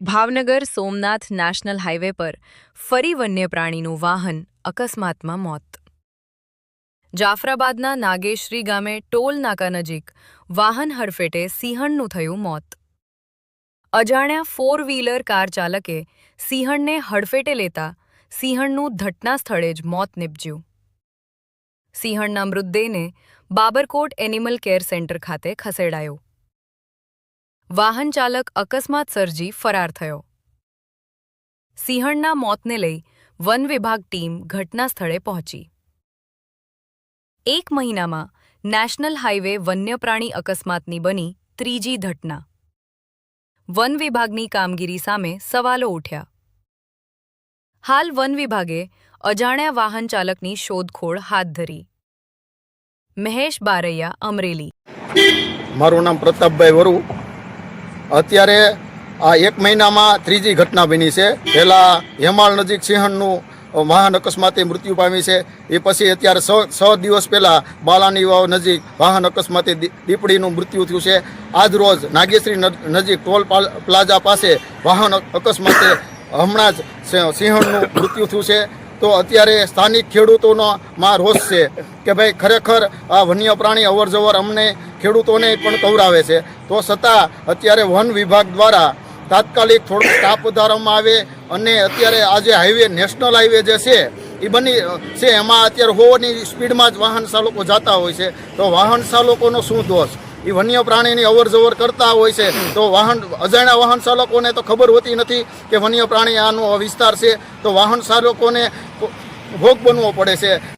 Bhavnagar Somnath national highway પર ફરી વન્ય પ્રાણીનું વાહન અકસ્માતમાં મોત. જાફરાબાદના નાગેશ્રી ગામે ટોલ નાકા નજીક વાહન હરફેટે સિંહણનું થયું મોત. અજાણ્યા ફોર વ્હીલર કાર ચાલકે સિંહણને હડફેટે લેતા સિંહણનું ઘટના સ્થળે જ મોત નીપજ્યું. સિંહણના મૃતદેહને બાબરકોટ એનિમલ કેર સેન્ટર ખાતે ખસેડાયો. વાહન ચાલક અકસ્માત સર્જી ફરાર થયો. સિંહણના મોતને લઈ વન વિભાગ ટીમ ઘટના સ્થળે પહોંચી. એક મહિનામાં નેશનલ હાઈવે વન્યપ્રાણી અકસ્માતની બની ત્રીજી ઘટના. વન વિભાગની કામગીરી સામે સવાલો ઉઠ્યા. હાલ વન વિભાગે અજાણ્યા વાહન ચાલકની શોધખોળ હાથ ધરી. મહેશ બારૈયા અમરેલી. મારું નામ પ્રતાપભાઈ વરુ. અત્યારે આ એક મહિનામાં ત્રીજી ઘટના બની છે. પહેલાં હેમાળ નજીક સિંહણનું વાહન અકસ્માતે મૃત્યુ પામી છે. એ પછી અત્યારે છ દિવસ પહેલાં બાલાની વાવ નજીક વાહન અકસ્માતે દીપડીનું મૃત્યુ થયું છે. આજ રોજ નાગેશ્રી નજીક ટોલ પાલ- પ્લાઝા પાસે વાહન અકસ્માતે હમણાં જ સિંહણનું મૃત્યુ થયું છે. તો અત્યારે સ્થાનિક ખેડૂતોનો માં રોષ છે કે ભાઈ ખરેખર આ વન્ય પ્રાણી અવરજવર અમને ખેડૂતોને પણ કવરાવે છે. તો છતાં અત્યારે વન વિભાગ દ્વારા તાત્કાલિક થોડો સ્ટાફ વધારવામાં આવે અને અત્યારે આ જે હાઈવે, નેશનલ હાઈવે જે છે એ બની છે, એમાં અત્યારે હોવાની સ્પીડમાં જ વાહન ચાલકો જતા હોય છે. તો વાહન ચાલકોનો શું દોષ? એ વન્ય પ્રાણીની અવર જવર કરતા હોય છે. તો વાહન, અજાણ્યા વાહન ચાલકોને તો ખબર હોતી નથી કે વન્ય પ્રાણી આનો વિસ્તાર છે. તો વાહન ચાલકોને ભોગ બનવો પડે છે.